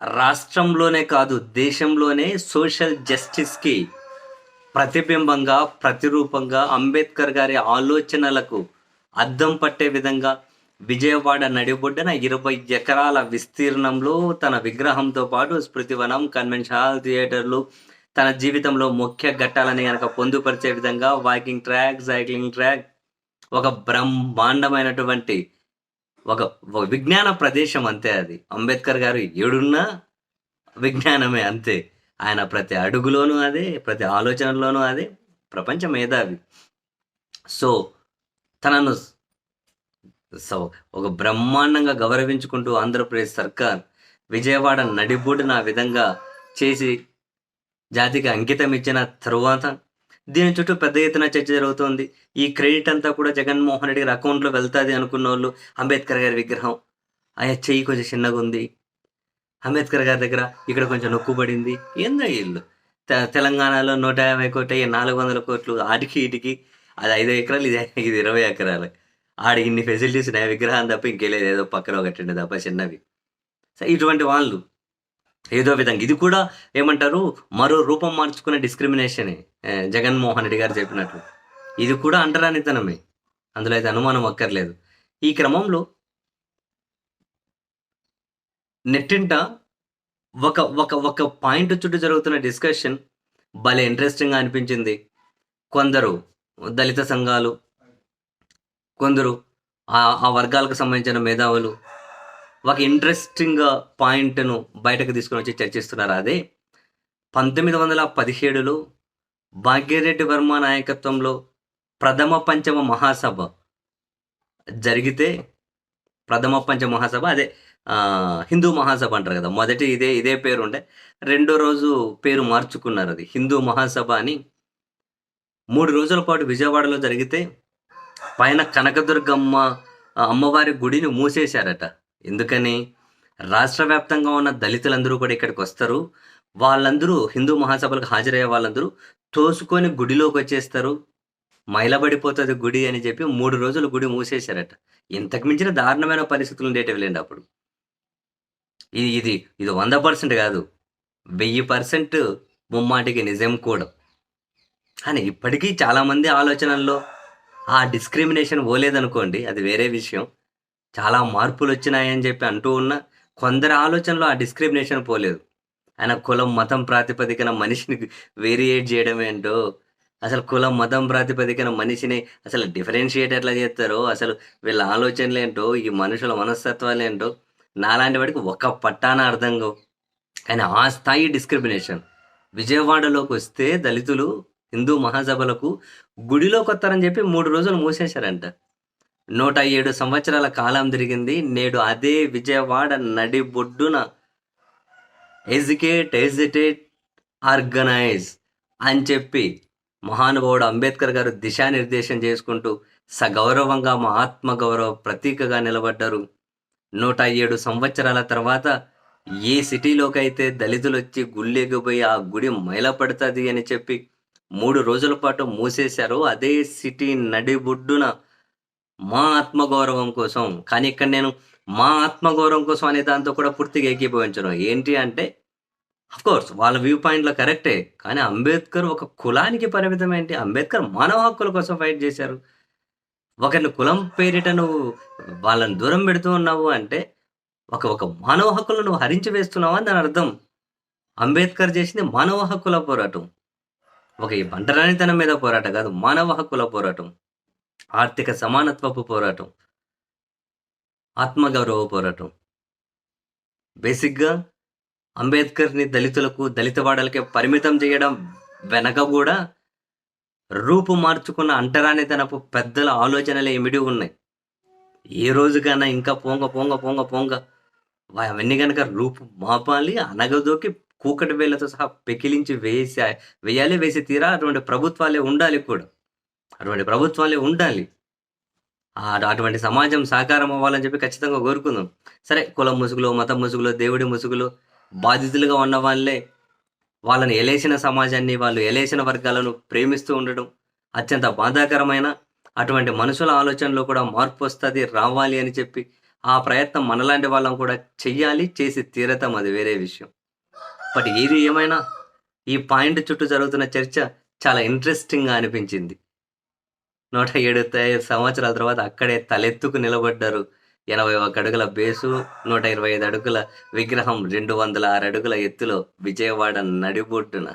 రాష్ట్రంలోనే కాదు దేశంలోనే సోషల్ జస్టిస్కి ప్రతిబింబంగా ప్రతిరూపంగా అంబేద్కర్ గారి ఆలోచనలకు అద్దం పట్టే విధంగా విజయవాడ నడిబొడ్డన ఇరవై ఎకరాల విస్తీర్ణంలో తన విగ్రహంతో పాటు స్మృతివనం కన్వెన్షన్ హాల్ థియేటర్లు తన జీవితంలో ముఖ్య ఘట్టాలని కనుక పొందుపరిచే విధంగా వాకింగ్ ట్రాక్ సైక్లింగ్ ట్రాక్ ఒక బ్రహ్మాండమైనటువంటి ఒక ఒక విజ్ఞాన ప్రదేశం అంతే అది. అంబేద్కర్ గారు ఏడున్నా విజ్ఞానమే అంతే. ఆయన ప్రతి అడుగులోనూ అదే ప్రతి ఆలోచనలోనూ అదే. ప్రపంచ మేధావి. సో తనను సో ఒక బ్రహ్మాండంగా గౌరవించుకుంటూ ఆంధ్రప్రదేశ్ సర్కార్ విజయవాడ నడిబొడ్డున ఆ విధంగా చేసి జాతికి అంకితం ఇచ్చిన తరువాత దీని చుట్టూ పెద్ద ఎత్తున చర్చ జరుగుతోంది. ఈ క్రెడిట్ అంతా కూడా జగన్మోహన్ రెడ్డి గారి అకౌంట్లో వెళ్తాది అనుకున్న వాళ్ళు అంబేద్కర్ గారి విగ్రహం. ఆయన చెయ్యి కొంచెం చిన్నగా ఉంది. అంబేద్కర్ గారి దగ్గర ఇక్కడ కొంచెం నొక్కుబడింది ఏందో వీళ్ళు? తె- తెలంగాణలో నూట యాభై కోట్లు అయ్యి నాలుగు వందల కోట్లు ఆటికి ఇటుకి అది ఐదు ఎకరాలు ఇది ఇది ఇరవై ఎకరాలు. ఆడికి ఇన్ని ఫెసిలిటీస్ ఉన్నాయి విగ్రహం తప్ప ఇంకేలేదు ఏదో పక్కన ఒకటి తప్ప చిన్నవి. సో ఇటువంటి వాళ్ళు ఏదో విధంగా. ఇది కూడా ఏమంటారు? మరో రూపం మార్చుకునే డిస్క్రిమినేషనే జగన్మోహన్ రెడ్డి గారు చెప్పినట్లు. ఇది కూడా అంటరానితనమే. అందులో అయితే అనుమానం అక్కర్లేదు. ఈ క్రమంలో నెట్టింట ఒక ఒక ఒక పాయింట్ చుట్టూ జరుగుతున్న డిస్కషన్ భలే ఇంట్రెస్టింగ్గా అనిపించింది. కొందరు దళిత సంఘాలు కొందరు ఆ ఆ వర్గాలకు సంబంధించిన మేధావులు ఒక ఇంట్రెస్టింగ్ పాయింట్ను బయటకు తీసుకుని వచ్చి చర్చిస్తున్నారు. అదే పంతొమ్మిది వందల పదిహేడులో భాగ్యరెడ్డి వర్మ నాయకత్వంలో ప్రథమ పంచమ మహాసభ జరిగితే ప్రథమ పంచ మహాసభ అదే హిందూ మహాసభ అంటారు కదా. మొదటి ఇదే ఇదే పేరు ఉండే రెండో రోజు పేరు మార్చుకున్నారు అది హిందూ మహాసభ అని. మూడు రోజుల పాటు విజయవాడలో జరిగితే పైన కనకదుర్గమ్మ అమ్మవారి గుడిని మూసేశారట. ఎందుకని? రాష్ట్ర వ్యాప్తంగా ఉన్న దళితులందరూ కూడా ఇక్కడికి వస్తారు. వాళ్ళందరూ హిందూ మహాసభలకు హాజరయ్యే వాళ్ళందరూ తోసుకొని గుడిలోకి వచ్చేస్తారు. మైలబడిపోతుంది గుడి అని చెప్పి మూడు రోజులు గుడి మూసేశారట. ఇంతకు మించిన దారుణమైన పరిస్థితులు ఉండేటివి లేండి అప్పుడు. ఇది ఇది ఇది వంద పర్సెంట్ కాదు. వెయ్యి పర్సెంట్ ముమ్మాటికి నిజం కూడా. కానీ ఇప్పటికీ చాలామంది ఆలోచనల్లో ఆ డిస్క్రిమినేషన్ పోలేదనుకోండి అది వేరే విషయం. చాలా మార్పులు వచ్చినాయని చెప్పి అంటూ ఉన్న కొందరి ఆలోచనలో ఆ డిస్క్రిమినేషన్ పోలేదు. ఆయన కులం మతం ప్రాతిపదికన మనిషిని వేరియేట్ చేయడం ఏంటో అసలు కులం మతం ప్రాతిపదికన మనిషిని అసలు డిఫరెన్షియేట్ ఎట్లా చేస్తారో అసలు వీళ్ళ ఆలోచనలు ఏంటో ఈ మనుషుల మనస్తత్వాలు ఏంటో నాలాంటి వాడికి ఒక పట్టాన అర్థం కావు ఆయన ఆ స్థాయి డిస్క్రిమినేషన్. విజయవాడలోకి వస్తే దళితులు హిందూ మహాసభలకు గుడిలోకి వస్తారని చెప్పి మూడు రోజులు మూసేశారంట. నూట ఏడు సంవత్సరాల కాలం తిరిగింది. నేడు అదే విజయవాడ నడిబొడ్డున ఎడ్యుకేట్ ఎజిటేట్ ఆర్గనైజ్ అని చెప్పి మహానుభావుడు అంబేద్కర్ గారు దిశానిర్దేశం చేసుకుంటూ సగౌరవంగా మా ఆత్మగౌరవ ప్రతీకగా నిలబడ్డారు. నూట ఏడు సంవత్సరాల తర్వాత ఏ సిటీలోకైతే దళితులు వచ్చి గుళ్ళెగిపోయి ఆ గుడి మైలపడుతుంది అని చెప్పి మూడు రోజుల పాటు మూసేశారో అదే సిటీ నడిబొడ్డున మా ఆత్మగౌరవం కోసం కానీ ఇక్కడ నేను మా ఆత్మగౌరవం కోసం అనే దాంతో కూడా పూర్తిగా ఏకీభవించను ఏంటి అంటే కోర్స్ వాళ్ళ వ్యూ పాయింట్లో కరెక్టే కానీ అంబేద్కర్ ఒక కులానికి పరిమితం ఏంటి? అంబేద్కర్ మానవ హక్కుల కోసం ఫైట్ చేశారు. ఒకరిని కులం పేరిట నువ్వు వాళ్ళని దూరం పెడుతూ ఉన్నావు అంటే ఒక ఒక మానవ హక్కులను నువ్వు హరించి వేస్తున్నావు అని దాని అర్థం. అంబేద్కర్ చేసింది మానవ హక్కుల పోరాటం. ఒక ఈ బంటరానితనం మీద పోరాటం కాదు మానవ హక్కుల పోరాటం. ఆర్థిక సమానత్వపు పోరాటం ఆత్మగౌరవ పోరాటం. బేసిక్గా అంబేద్కర్ని దళితులకు దళితవాడలకే పరిమితం చేయడం వెనక కూడా రూపు మార్చుకున్న అంటరానితనపు పెద్దల ఆలోచనలు ఏమిటి ఉన్నాయి. ఏ రోజుకైనా ఇంకా పోంగ పొంగ పొంగ పోంగ. అవన్నీ కనుక రూపు మాపాలి అనగదోకి కూకటి వేలతో సహా పెకిలించి వేసి వేయాలి వేసి తీరా అటువంటి ప్రభుత్వాలే ఉండాలి కూడా. అటువంటి ప్రభుత్వాలే ఉండాలి. అటువంటి సమాజం సాకారం అవ్వాలని చెప్పి ఖచ్చితంగా కోరుకుందాం. సరే కులం ముసుగులో మతం ముసుగులో దేవుడి ముసుగులో బాధితులుగా ఉన్న వాళ్ళే వాళ్ళని ఎలేసిన సమాజాన్ని వాళ్ళు ఎలేసిన వర్గాలను ప్రేమిస్తూ ఉండడం అత్యంత బాధాకరమైన అటువంటి మనుషుల ఆలోచనలో కూడా మార్పు వస్తుంది రావాలి అని చెప్పి ఆ ప్రయత్నం మనలాంటి వాళ్ళం కూడా చెయ్యాలి చేసి తీరతాం అది వేరే విషయం. బట్ ఏది ఏమైనా ఈ పాయింట్ చుట్టూ జరుగుతున్న చర్చ చాలా ఇంట్రెస్టింగ్గా అనిపించింది. నూట ఏడు సంవత్సరాల తర్వాత అక్కడే తలెత్తుకు నిలబడ్డారు. ఎనభై ఒక అడుగుల బేసు నూట ఇరవై ఐదు అడుగుల విగ్రహం రెండు వందల ఆరు అడుగుల ఎత్తులో విజయవాడ నడిబొడ్డున